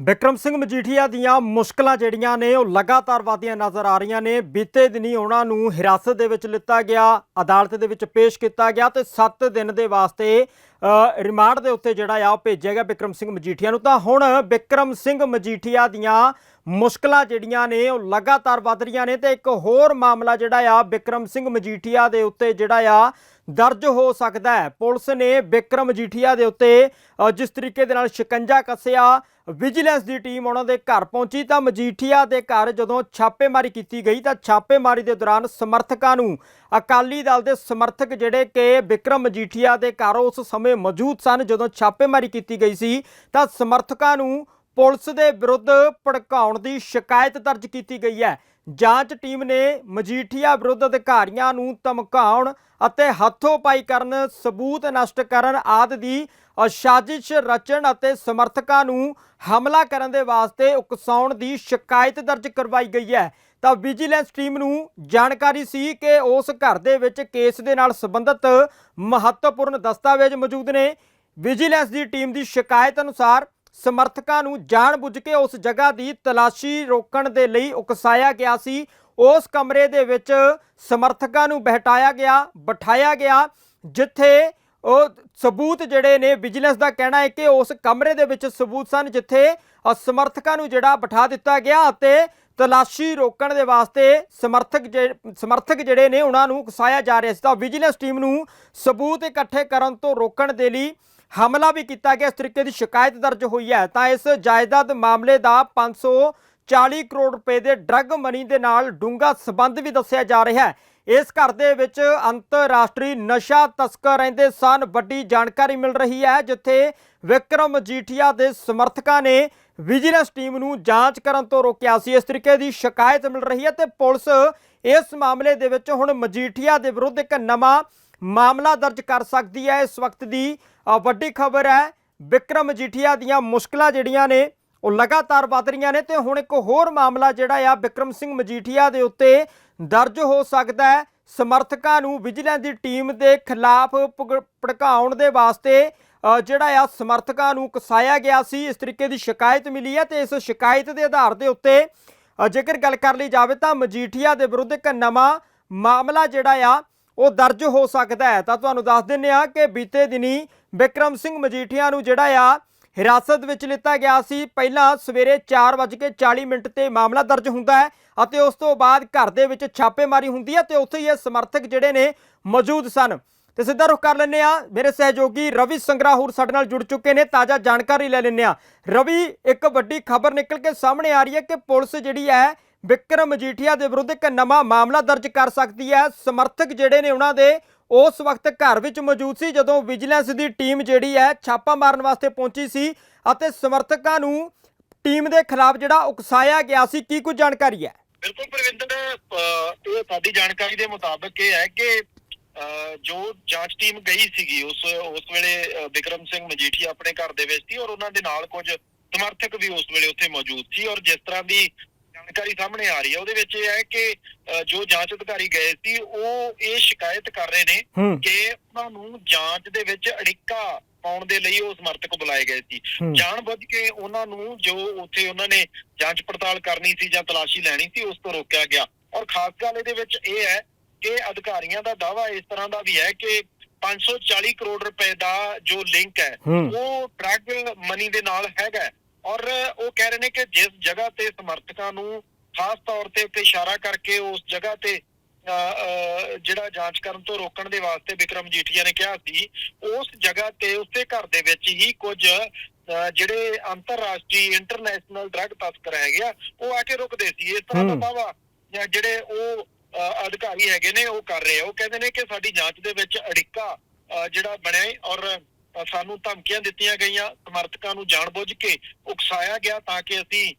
ਵਿਕਰਮ ਸਿੰਘ ਮਜੀਠੀਆ ਦੀਆਂ ਮੁਸ਼ਕਲਾਂ ਜਿਹੜੀਆਂ ਨੇ ਉਹ ਲਗਾਤਾਰ ਵਧਦੀਆਂ ਨਜ਼ਰ ਆ ਰਹੀਆਂ ਨੇ। ਬੀਤੇ ਦਿਨੀ ਉਹਨਾਂ ਨੂੰ ਹਿਰਾਸਤ ਦੇ ਵਿੱਚ ਲਿੱਤਾ ਗਿਆ, ਅਦਾਲਤ ਦੇ ਵਿੱਚ ਪੇਸ਼ ਕੀਤਾ ਗਿਆ ਤੇ 7 ਦਿਨ ਦੇ ਵਾਸਤੇ ਰਿਮਾਂਡ ਦੇ ਉੱਤੇ ਜਿਹੜਾ ਆ ਉਹ ਭੇਜਿਆ ਗਿਆ ਵਿਕਰਮ ਸਿੰਘ ਮਜੀਠੀਆ ਨੂੰ। ਤਾਂ ਹੁਣ ਵਿਕਰਮ ਸਿੰਘ ਮਜੀਠੀਆ ਦੀਆਂ ਮੁਸ਼ਕਲਾਂ ਜਿਹੜੀਆਂ ਨੇ ਉਹ ਲਗਾਤਾਰ ਵੱਧ ਰਹੀਆਂ ਨੇ ਤੇ ਇੱਕ ਹੋਰ ਮਾਮਲਾ ਜਿਹੜਾ ਆ ਵਿਕਰਮ ਸਿੰਘ ਮਜੀਠੀਆ ਦੇ ਉੱਤੇ ਜਿਹੜਾ ਆ ਦਰਜ ਹੋ ਸਕਦਾ ਹੈ। ਪੁਲਿਸ ਨੇ ਵਿਕਰਮ ਮਜੀਠੀਆ ਦੇ ਉੱਤੇ ਜਿਸ ਤਰੀਕੇ ਦੇ ਨਾਲ ਸ਼ਿਕੰਜਾ ਕੱਸਿਆ, ਵਿਜੀਲੈਂਸ ਦੀ ਟੀਮ ਉਹਨਾਂ ਦੇ ਘਰ ਪਹੁੰਚੀ। ਤਾਂ ਮਜੀਠੀਆ ਦੇ ਘਰ ਜਦੋਂ ਛਾਪੇਮਾਰੀ ਕੀਤੀ ਗਈ, ਤਾਂ ਛਾਪੇਮਾਰੀ ਦੇ ਦੌਰਾਨ ਸਮਰਥਕਾਂ ਨੂੰ, ਅਕਾਲੀ ਦਲ ਦੇ ਸਮਰਥਕ ਜਿਹੜੇ ਕਿ ਵਿਕਰਮ ਮਜੀਠੀਆ ਦੇ ਘਰ ਉਸ ਸਮੇਂ ਮੌਜੂਦ ਸਨ, ਜਦੋਂ ਛਾਪੇਮਾਰੀ ਕੀਤੀ ਗਈ ਸੀ, ਤਾਂ ਸਮਰਥਕਾਂ ਨੂੰ ਪੁਲਿਸ ਦੇ ਵਿਰੁੱਧ ਭੜਕਾਉਣ ਦੀ ਸ਼ਿਕਾਇਤ ਦਰਜ ਕੀਤੀ ਗਈ ਹੈ। ਜਾਂਚ ਟੀਮ ਨੇ ਮਜੀਠੀਆ ਵਿਰੁੱਧ ਅਧਿਕਾਰੀਆਂ ਨੂੰ ਧਮਕਾਉਣ ਅਤੇ ਹੱਥੋਂ-ਪਾਈ ਕਰਨ, ਸਬੂਤ ਨਸ਼ਟ ਕਰਨ ਆਦਿ ਦੀ ਸਾਜ਼ਿਸ਼ ਰਚਣ ਅਤੇ ਸਮਰਥਕਾਂ ਨੂੰ ਹਮਲਾ ਕਰਨ ਦੇ ਵਾਸਤੇ ਉਕਸਾਉਣ ਦੀ ਸ਼ਿਕਾਇਤ ਦਰਜ ਕਰਵਾਈ ਗਈ ਹੈ। ਤਾਂ ਵਿਜੀਲੈਂਸ ਟੀਮ ਨੂੰ ਜਾਣਕਾਰੀ ਸੀ ਕਿ ਉਸ ਘਰ ਦੇ ਵਿੱਚ ਕੇਸ ਦੇ ਨਾਲ ਸੰਬੰਧਿਤ ਮਹੱਤਵਪੂਰਨ ਦਸਤਾਵੇਜ਼ ਮੌਜੂਦ ਨੇ। ਵਿਜੀਲੈਂਸ ਦੀ ਟੀਮ ਦੀ ਸ਼ਿਕਾਇਤ ਅਨੁਸਾਰ ਸਮਰਥਕਾਂ ਨੂੰ ਜਾਣਬੁੱਝ ਕੇ ਉਸ ਜਗ੍ਹਾ ਦੀ ਤਲਾਸ਼ੀ ਰੋਕਣ ਦੇ ਲਈ ਉਕਸਾਇਆ ਗਿਆ ਸੀ। ਉਸ ਕਮਰੇ ਦੇ ਵਿੱਚ ਸਮਰਥਕਾਂ ਨੂੰ ਬਹਿਟਾਇਆ ਗਿਆ, ਬਿਠਾਇਆ ਗਿਆ, ਜਿੱਥੇ ਉਹ ਸਬੂਤ ਜਿਹੜੇ ਨੇ, ਵਿਜੀਲੈਂਸ ਦਾ ਕਹਿਣਾ ਹੈ ਕਿ ਉਸ ਕਮਰੇ ਦੇ ਵਿੱਚ ਸਬੂਤ ਸਨ, ਜਿੱਥੇ ਸਮਰਥਕਾਂ ਨੂੰ ਜਿਹੜਾ ਬਿਠਾ ਦਿੱਤਾ ਗਿਆ ਅਤੇ ਤਲਾਸ਼ੀ ਰੋਕਣ ਦੇ ਵਾਸਤੇ ਸਮਰਥਕ ਜੇ- ਸਮਰਥਕ ਜਿਹੜੇ ਨੇ, ਉਹਨਾਂ ਨੂੰ ਉਕਸਾਇਆ ਜਾ ਰਿਹਾ ਸੀ। ਤਾਂ ਵਿਜੀਲੈਂਸ ਟੀਮ ਨੂੰ ਸਬੂਤ ਇਕੱਠੇ ਕਰਨ ਤੋਂ ਰੋਕਣ ਦੇ ਲਈ ਹਮਲਾ ਵੀ ਕੀਤਾ ਗਿਆ। ਇਸ ਤਰੀਕੇ ਦੀ ਸ਼ਿਕਾਇਤ ਦਰਜ ਹੋਈ ਹੈ। ਤਾਂ ਇਸ ਜਾਇਦਾਦ ਮਾਮਲੇ ਦਾ 540 ਕਰੋੜ ਰੁਪਏ ਦੇ ਡਰੱਗ ਮਨੀ ਦੇ ਨਾਲ ਡੂੰਘਾ ਸਬੰਧ ਵੀ ਦੱਸਿਆ ਜਾ ਰਿਹਾ ਹੈ। ਇਸ ਘਰ ਦੇ ਵਿੱਚ ਅੰਤਰਰਾਸ਼ਟਰੀ ਨਸ਼ਾ ਤਸਕਰ ਰਹਿੰਦੇ ਸਨ। ਵੱਡੀ ਜਾਣਕਾਰੀ ਮਿਲ ਰਹੀ ਹੈ, ਜਿੱਥੇ ਵਿਕਰਮ ਜੀਠੀਆ ਦੇ ਸਮਰਥਕਾਂ ਨੇ ਵਿਜੀਲੈਂਸ ਟੀਮ ਨੂੰ ਜਾਂਚ ਕਰਨ ਤੋਂ ਰੋਕਿਆ ਸੀ। ਇਸ ਤਰੀਕੇ ਦੀ ਸ਼ਿਕਾਇਤ ਮਿਲ ਰਹੀ ਹੈ ਤੇ ਪੁਲਿਸ ਇਸ ਮਾਮਲੇ ਦੇ ਵਿੱਚ ਹੁਣ ਮਜੀਠੀਆ ਦੇ ਵਿਰੁੱਧ ਇੱਕ ਨਵਾਂ ਮਾਮਲਾ ਦਰਜ ਕਰ ਸਕਦੀ ਹੈ। ਇਸ ਵਕਤ ਦੀ ਵੱਡੀ ਖਬਰ ਹੈ, ਵਿਕਰਮ ਮਜੀਠੀਆ ਦੀਆਂ ਮੁਸ਼ਕਲਾਂ ਜਿਹੜੀਆਂ ਨੇ ਉਹ ਲਗਾਤਾਰ ਵਧ ਰਹੀਆਂ ਨੇ ਤੇ ਹੁਣ ਇੱਕ ਹੋਰ ਮਾਮਲਾ ਜਿਹੜਾ ਆ, ਵਿਕਰਮ ਸਿੰਘ ਮਜੀਠੀਆ ਦੇ ਉੱਤੇ ਦਰਜ ਹੋ ਸਕਦਾ ਹੈ। ਸਮਰਥਕਾਂ ਨੂੰ ਵਿਜੀਲੈਂਸ ਦੀ ਟੀਮ ਦੇ ਖਿਲਾਫ ਭਗ- ਭੜਕਾਉਣ ਦੇ ਵਾਸਤੇ ਜਿਹੜਾ ਆ, ਸਮਰਥਕਾਂ ਨੂੰ ਕਸਾਇਆ ਗਿਆ ਸੀ। ਇਸ ਤਰੀਕੇ ਦੀ ਸ਼ਿਕਾਇਤ ਮਿਲੀ ਹੈ ਤੇ ਇਸ ਸ਼ਿਕਾਇਤ ਦੇ ਆਧਾਰ ਦੇ ਉੱਤੇ ਜੇਕਰ ਗੱਲ ਕਰ ਲਈ ਜਾਵੇ ਤਾਂ ਮਜੀਠੀਆ ਦੇ ਵਿਰੁੱਧ ਇੱਕ ਨਵਾਂ ਮਾਮਲਾ ਜਿਹੜਾ ਆ, ਉਹ ਦਰਜ ਹੋ ਸਕਦਾ ਹੈ। ਤਾਂ ਤੁਹਾਨੂੰ ਦੱਸ ਦਿੰਨੇ ਆ ਕਿ ਬੀਤੇ ਦਿਨੀ ਵਿਕਰਮ ਸਿੰਘ ਮਜੀਠੀਆ ਨੂੰ ਜਿਹੜਾ ਆ ਹਿਰਾਸਤ ਵਿੱਚ ਲਿੱਤਾ ਗਿਆ ਸੀ। ਪਹਿਲਾਂ ਸਵੇਰੇ 4:40 ਮਿੰਟ ਤੇ ਮਾਮਲਾ ਦਰਜ ਹੁੰਦਾ ਹੈ ਅਤੇ ਉਸ ਤੋਂ ਬਾਅਦ ਘਰ ਦੇ ਵਿੱਚ ਛਾਪੇਮਾਰੀ ਹੁੰਦੀ ਹੈ ਤੇ ਉੱਥੇ ਹੀ ਇਹ ਸਮਰਥਕ ਜਿਹੜੇ ਨੇ ਮੌਜੂਦ ਸਨ। ਤੇ ਸਿੱਧਾ ਰੁਖ ਕਰ ਲੈਂਦੇ ਆ ਮੇਰੇ ਸਹਿਯੋਗੀ ਰਵੀ ਸੰਗਰਾਹੂਰ ਸਾਡੇ ਨਾਲ ਜੁੜ ਚੁੱਕੇ ਨੇ। ਤਾਜ਼ਾ ਜਾਣਕਾਰੀ ਲੈ ਲੈਂਦੇ ਆ ਰਵੀ, ਇੱਕ ਵੱਡੀ ਖਬਰ ਨਿਕਲ ਕੇ ਸਾਹਮਣੇ ਆ ਰਹੀ ਹੈ ਕਿ ਪੁਲਿਸ ਜਿਹੜੀ ਹੈ ਵਿਕਰਮ ਮਜੀਠੀਆ ਦੇ ਵਿਰੁੱਧ ਇੱਕ ਨਵਾਂ ਮਾਮਲਾ ਦਰਜ ਕਰ ਸਕਦੀ ਹੈ। ਸਮਰਥਕ ਜਿਹੜੇ ਨੇ ਉਹਨਾਂ ਦੇ ਉਸ ਵਕਤ ਘਰ ਵਿੱਚ ਮੌਜੂਦ ਸੀ ਜਦੋਂ ਵਿਜੀਲੈਂਸ ਦੀ ਟੀਮ ਜਿਹੜੀ ਹੈ ਛਾਪਾ ਮਾਰਨ ਵਾਸਤੇ ਪਹੁੰਚੀ ਸੀ ਅਤੇ ਸਮਰਥਕਾਂ ਨੂੰ ਟੀਮ ਦੇ ਖਿਲਾਫ ਜਿਹੜਾ ਉਕਸਾਇਆ ਗਿਆ ਸੀ, ਕੀ ਕੁਝ ਜਾਣਕਾਰੀ ਹੈ? ਬਿਲਕੁਲ ਪ੍ਰਵਿੰਦਰ ਇਹ ਸਾਡੀ ਜਾਣਕਾਰੀ ਦੇ ਮੁਤਾਬਕ ਇਹ ਹੈ ਕਿ ਜੋ ਜਾਂਚ ਟੀਮ ਗਈ ਸੀਗੀ, ਉਸ ਉਸ ਵੇਲੇ, ਅਹ ਵਿਕਰਮ ਸਿੰਘ ਮਜੀਠੀਆ ਆਪਣੇ ਘਰ ਦੇ ਵਿੱਚ ਸੀ ਔਰ ਉਹਨਾਂ ਦੇ ਨਾਲ ਕੁਝ ਸਮਰਥਕ ਵੀ ਉਸ ਵੇਲੇ ਉੱਥੇ ਮੌਜੂਦ ਸੀ ਔਰ ਜਿਸ ਤਰ੍ਹਾਂ ਦੀ ਜਾਣਕਾਰੀ ਸਾਹਮਣੇ ਆ ਰਹੀ ਹੈ ਉਹਦੇ ਵਿੱਚ ਇਹ ਹੈ ਕਿ ਜੋ ਜਾਂਚ ਅਧਿਕਾਰੀ ਗਏ ਸੀ ਉਹ ਇਹ ਸ਼ਿਕਾਇਤ ਕਰ ਰਹੇ ਨੇ ਕਿ ਉਹਨਾਂ ਨੂੰ ਜਾਂਚ ਦੇ ਵਿੱਚ ਅੜਿੱਕਾ ਪਾਉਣ ਦੇ ਲਈ ਉਹ ਸਮਰਥਕ ਬੁਲਾਏ ਗਏ ਸੀ। ਜਾਣਬੁੱਝ ਕੇ ਉਹਨਾਂ ਨੂੰ ਜੋ ਉੱਥੇ ਉਹਨਾਂ ਨੇ ਜਾਂਚ ਪੜਤਾਲ ਕਰਨੀ ਸੀ ਜਾਂ ਤਲਾਸ਼ੀ ਲੈਣੀ ਸੀ ਉਸ ਤੋਂ ਰੋਕਿਆ ਗਿਆ ਔਰ ਖਾਸ ਗੱਲ ਇਹਦੇ ਵਿੱਚ ਇਹ ਹੈ ਕਿ ਅਧਿਕਾਰੀਆਂ ਦਾ ਦਾਵਾ ਇਸ ਤਰ੍ਹਾਂ ਦਾ ਵੀ ਹੈ ਕਿ 540 ਕਰੋੜ ਰੁਪਏ ਦਾ ਜੋ ਲਿੰਕ ਹੈ। ਉਹ ਡਰੱਗ ਮਨੀ ਦੇ ਨਾਲ ਹੈਗਾ। ਔਰ ਉਹ ਕਹਿ ਰਹੇ ਨੇ ਕਿ ਜਿਸ ਜਗ੍ਹਾ ਤੇ ਸਮਰਥਕਾਂ ਨੂੰ ਖਾਸ ਤੌਰ ਤੇ ਉੱਤੇ ਇਸ਼ਾਰਾ ਕਰਕੇ ਉਸ ਜਗ੍ਹਾ ਤੇ ਜਿਹੜਾ ਜਾਂਚ ਕਰਨ ਤੋਂ ਰੋਕਣ ਦੇ ਵਾਸਤੇ ਵਿਕਰਮ ਜੀਠੀਆ ਨੇ ਕਿਹਾ ਸੀ ਉਸ ਜਗ੍ਹਾ ਤੇ ਉਸੇ ਘਰ ਦੇ ਵਿੱਚ ਹੀ ਕੁਝ ਜਿਹੜੇ ਅੰਤਰਰਾਸ਼ਟਰੀ ਇੰਟਰਨੈਸ਼ਨਲ ਡਰੱਗ ਤਸਕਰ ਹੈਗੇ ਆ ਉਹ ਆ ਕੇ ਰੁਕਦੇ ਸੀ ਇਸ ਤਰ੍ਹਾਂ ਦਾ। ਦਾਵਾ ਜਾਂ ਜਿਹੜੇ ਉਹ ਅਧਿਕਾਰੀ ਹੈਗੇ ਨੇ ਉਹ ਕਰ ਰਹੇ ਆ ਉਹ ਕਹਿੰਦੇ ਨੇ ਕਿ ਸਾਡੀ ਜਾਂਚ ਦੇ ਵਿੱਚ ਅੜਿੱਕਾ ਜਿਹੜਾ ਬਣਿਆ ਔਰ ਸਾਨੂੰ ਧਮਕੀਆਂ ਦਿੱਤੀਆਂ ਗਈਆਂ, ਸਮਰਥਕਾਂ ਨੂੰ ਜਾਣਬੁੱਝ ਕੇ ਉਕਸਾਇਆ ਗਿਆ ਤਾਂ ਕਿ ਅਸੀਂ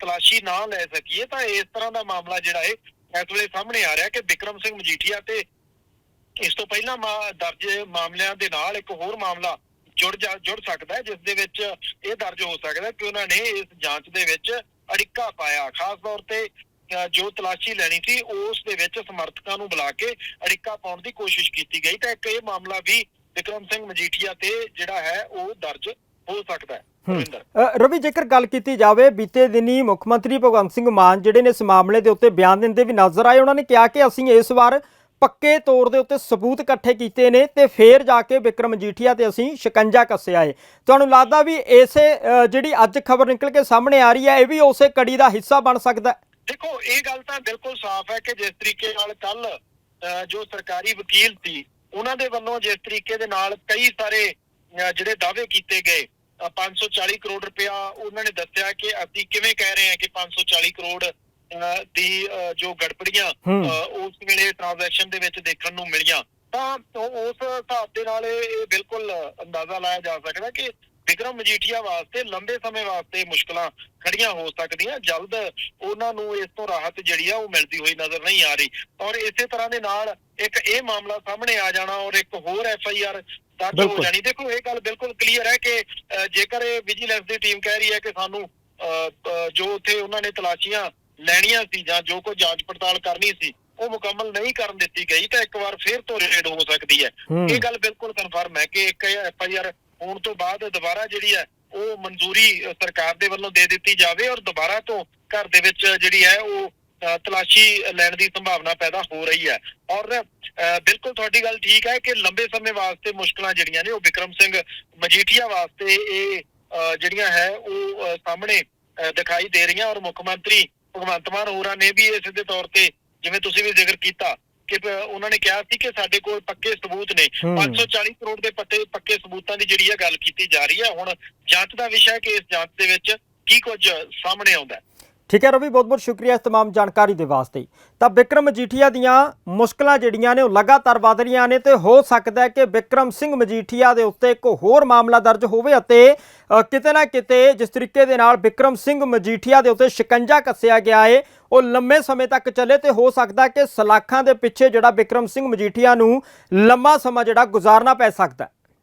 ਤਲਾਸ਼ੀ ਨਾ ਲੈ ਸਕੀਏ। ਤਾਂ ਇਸ ਤਰ੍ਹਾਂ ਦਾ ਮਾਮਲਾ ਜਿਹੜਾ ਹੈ ਇਸ ਵੇਲੇ ਸਾਹਮਣੇ ਆ ਰਿਹਾ ਕਿ ਵਿਕਰਮ ਸਿੰਘ ਮਜੀਠੀਆ ਤੇ ਇਸ ਤੋਂ ਪਹਿਲਾਂ ਦਰਜ ਮਾਮਲਿਆਂ ਦੇ ਨਾਲ ਇੱਕ ਹੋਰ ਮਾਮਲਾ ਜੁੜ ਜੁੜ ਸਕਦਾ ਹੈ, ਜਿਸ ਦੇ ਵਿੱਚ ਇਹ ਦਰਜ ਹੋ ਸਕਦਾ ਕਿ ਉਹਨਾਂ ਨੇ ਇਸ ਜਾਂਚ ਦੇ ਵਿੱਚ ਅੜਿੱਕਾ ਪਾਇਆ। ਖਾਸ ਤੌਰ ਤੇ ਜੋ ਤਲਾਸ਼ੀ ਲੈਣੀ ਸੀ, ਉਸ ਦੇ ਵਿੱਚ ਸਮਰਥਕਾਂ ਨੂੰ ਬੁਲਾ ਕੇ ਅੜਿੱਕਾ ਪਾਉਣ ਦੀ ਕੋਸ਼ਿਸ਼ ਕੀਤੀ ਗਈ। ਤਾਂ ਇੱਕ ਇਹ ਮਾਮਲਾ ਵੀ ਵਿਕਰਮ ਸਿੰਘ ਮਜੀਠੀਆ ਤੇ ਜਿਹੜਾ ਹੈ ਉਹ ਦਰਜ ਹੋ ਸਕਦਾ ਹੈ। ਰਵੀ ਜੇਕਰ ਗੱਲ ਕੀਤੀ ਜਾਵੇ ਬੀਤੇ ਦਿਨੀ ਮੁੱਖ ਮੰਤਰੀ ਭਗਵੰਤ ਸਿੰਘ ਮਾਨ ਜਿਹੜੇ ਨੇ ਇਸ ਮਾਮਲੇ ਦੇ ਉੱਤੇ ਬਿਆਨ ਦਿੰਦੇ ਵੀ ਨਜ਼ਰ ਆਏ ਉਹਨਾਂ ਨੇ ਕਿਹਾ ਕਿ ਅਸੀਂ ਇਸ ਵਾਰ ਪੱਕੇ ਤੌਰ ਦੇ ਉੱਤੇ ਸਬੂਤ ਇਕੱਠੇ ਕੀਤੇ ਨੇ ਤੇ ਫੇਰ ਜਾ ਕੇ ਵਿਕਰਮ ਮਜੀਠੀਆ ਤੇ ਅਸੀਂ ਸ਼ਿਕੰਜਾ ਕੱਸਿਆ ਏ। ਤੁਹਾਨੂੰ ਲੱਗਦਾ ਵੀ ਇਸੇ ਜਿਹੜੀ ਅੱਜ ਖਬਰ ਨਿਕਲ ਕੇ ਸਾਹਮਣੇ ਆ ਰਹੀ ਹੈ ਇਹ ਵੀ ਉਸੇ ਕੜੀ ਦਾ ਹਿੱਸਾ ਬਣ ਸਕਦਾ? ਦੇਖੋ ਇਹ ਗੱਲ ਤਾਂ ਬਿਲਕੁਲ ਸਾਫ਼ ਹੈ ਕਿ ਜਿਸ ਤਰੀਕੇ ਨਾਲ ਕੱਲ ਜੋ ਸਰਕਾਰੀ ਵਕੀਲ ਸੀ ਉਹਨਾਂ ਦੇ ਵੱਲੋਂ ਜਿਸ ਤਰੀਕੇ ਦੇ ਨਾਲ ਕਈ ਸਾਰੇ ਜਿਹੜੇ ਦਾਅਵੇ ਕੀਤੇ ਗਏ ਅਹ, 540 ਕਰੋੜ ਰੁਪਇਆ ਉਹਨਾਂ ਨੇ ਦੱਸਿਆ ਕਿ ਅਸੀਂ ਕਿਵੇਂ ਕਹਿ ਰਹੇ ਹਾਂ ਕਿ 540 ਕਰੋੜ ਦੀ ਜੋ ਗੜਬੜੀਆਂ ਉਸ ਵੇਲੇ ਟ੍ਰਾਂਜੈਕਸ਼ਨ ਦੇ ਵਿੱਚ ਦੇਖਣ ਨੂੰ ਮਿਲੀਆਂ। ਤਾਂ ਉਸ ਹਿਸਾਬ ਦੇ ਨਾਲ ਇਹ ਬਿਲਕੁਲ ਅੰਦਾਜ਼ਾ ਲਾਇਆ ਜਾ ਸਕਦਾ ਕਿ ਵਿਕਰਮ ਮਜੀਠੀਆ ਵਾਸਤੇ ਲੰਬੇ ਸਮੇਂ ਵਾਸਤੇ ਮੁਸ਼ਕਲਾਂ ਖੜੀਆਂ ਹੋ ਸਕਦੀਆਂ ਜਲਦ ਉਹਨਾਂ ਨੂੰ ਇਸ ਤੋਂ ਰਾਹਤ ਜਿਹੜੀ ਆ ਉਹ ਮਿਲਦੀ ਹੋਈ ਨਜ਼ਰ ਨਹੀਂ ਆ ਰਹੀ ਔਰ ਇਸੇ ਤਰ੍ਹਾਂ ਦੇ ਨਾਲ ਇੱਕ ਇਹ ਮਾਮਲਾ ਸਾਹਮਣੇ ਆ ਜਾਣਾ ਔਰ ਇੱਕ ਹੋਰ ਐਫ ਆਈ ਆਰ ਦਰਜ ਹੋ। ਜਾਣੀ ਦੇਖੋ ਇਹ ਗੱਲ ਬਿਲਕੁਲ ਕਲੀਅਰ ਹੈ ਕਿ ਜੇਕਰ ਇਹ ਵਿਜੀਲੈਂਸ ਦੀ ਟੀਮ ਕਹਿ ਰਹੀ ਹੈ ਕਿ ਸਾਨੂੰ ਜੋ ਉੱਥੇ ਉਹਨਾਂ ਨੇ ਤਲਾਸ਼ੀਆਂ ਲੈਣੀਆਂ ਸੀ ਜਾਂ ਜੋ ਕੋਈ ਜਾਂਚ ਪੜਤਾਲ ਕਰਨੀ ਸੀ ਉਹ ਮੁਕੰਮਲ ਨਹੀਂ ਕਰਨ ਦਿੱਤੀ ਗਈ ਤਾਂ ਇੱਕ ਵਾਰ ਫੇਰ ਤੋਂ ਰੇਡ ਹੋ ਸਕਦੀ ਹੂੰ। ਇਹ ਗੱਲ ਬਿਲਕੁਲ ਕਨਫਰਮ ਹੈ ਕਿ ਇੱਕ ਐਫ ਆਈ ਆਰ ਹੋਣ ਤੋਂ ਬਾਅਦ ਦੁਬਾਰਾ ਜਿਹੜੀ ਹੈ ਉਹ ਮਨਜ਼ੂਰੀ ਸਰਕਾਰ ਦੇ ਵੱਲੋਂ ਦੇ ਦਿੱਤੀ ਜਾਵੇ ਔਰ ਦੁਬਾਰਾ ਤੋਂ ਘਰ ਦੇ ਵਿੱਚ ਜਿਹੜੀ ਹੈ ਉਹ ਤਲਾਸ਼ੀ ਲੈਣ ਦੀ ਸੰਭਾਵਨਾ ਪੈਦਾ ਹੋ ਰਹੀ ਹੈ। ਔਰ ਬਿਲਕੁਲ ਤੁਹਾਡੀ ਗੱਲ ਠੀਕ ਹੈ ਕਿ ਲੰਬੇ ਸਮੇਂ ਵਾਸਤੇ ਮੁਸ਼ਕਲਾਂ ਜਿਹੜੀਆਂ ਨੇ ਉਹ ਵਿਕਰਮ ਸਿੰਘ ਮਜੀਠੀਆ ਵਾਸਤੇ ਇਹ ਜਿਹੜੀਆਂ ਹੈ ਉਹ ਸਾਹਮਣੇ ਦਿਖਾਈ ਦੇ ਰਹੀਆਂ ਔਰ ਮੁੱਖ ਮੰਤਰੀ ਭਗਵੰਤ ਮਾਨ ਹੋਰਾਂ ਨੇ ਵੀ ਇਹ ਸਿੱਧੇ ਤੌਰ ਤੇ ਜਿਵੇਂ ਤੁਸੀਂ ਵੀ ਜ਼ਿਕਰ ਕੀਤਾ ਕਿ ਉਹਨਾਂ ਨੇ ਕਿਹਾ ਸੀ ਕਿ ਸਾਡੇ ਕੋਲ ਪੱਕੇ ਸਬੂਤ ਨੇ ਹੂੰ। 540 ਕਰੋੜ ਦੇ ਪੱਤੇ ਪੱਕੇ ਸਬੂਤਾਂ ਦੀ ਜਿਹੜੀ ਹੈ ਗੱਲ ਕੀਤੀ ਜਾ ਰਹੀ ਹੈ ਹੁਣ ਜਾਂਚ ਦਾ ਵਿਸ਼ਾ ਹੈ ਕਿ ਇਸ ਜਾਂਚ ਦੇ ਵਿੱਚ ਕੀ ਕੁਝ ਸਾਹਮਣੇ ਆਉਂਦਾ ਹੈ ਠੀਕ ਹੈ ਰਵੀ ਬਹੁਤ ਬਹੁਤ ਸ਼ੁਕਰੀਆ ਇਸ तमाम ਜਾਣਕਾਰੀ ਦੇ ਵਾਸਤੇ ਤਾਂ ਵਿਕਰਮ ਮਜੀਠੀਆ ਦੀਆਂ ਮੁਸ਼ਕਲਾਂ ਜਿਹੜੀਆਂ ਨੇ ਉਹ ਲਗਾਤਾਰ ਵਧ ਰਹੀਆਂ ਨੇ ਤੇ ਹੋ ਸਕਦਾ ਹੈ ਕਿ ਵਿਕਰਮ ਸਿੰਘ ਮਜੀਠੀਆ ਦੇ ਉੱਤੇ ਇੱਕ ਹੋਰ ਮਾਮਲਾ ਦਰਜ ਹੋਵੇ ਅਤੇ ਅ, ਕਿਤੇ ਨਾ ਕਿਤੇ ਜਿਸ ਤਰੀਕੇ ਦੇ ਨਾਲ ਵਿਕਰਮ ਸਿੰਘ ਮਜੀਠੀਆ ਦੇ ਉੱਤੇ ਸ਼ਿਕੰਜਾ ਕੱਸਿਆ ਗਿਆ ਏ ਉਹ ਲੰਮੇ ਸਮੇਂ ਤੱਕ ਚੱਲੇ ਤੇ ਹੋ ਸਕਦਾ ਕਿ ਸਲਾਖਾਂ ਦੇ ਪਿੱਛੇ ਜਿਹੜਾ ਵਿਕਰਮ ਸਿੰਘ ਮਜੀਠੀਆ ਨੂੰ ਲੰਮਾ ਸਮਾਂ ਜਿਹੜਾ ਗੁਜ਼ਾਰਨਾ ਪੈ ਸਕਦਾ ਹੈ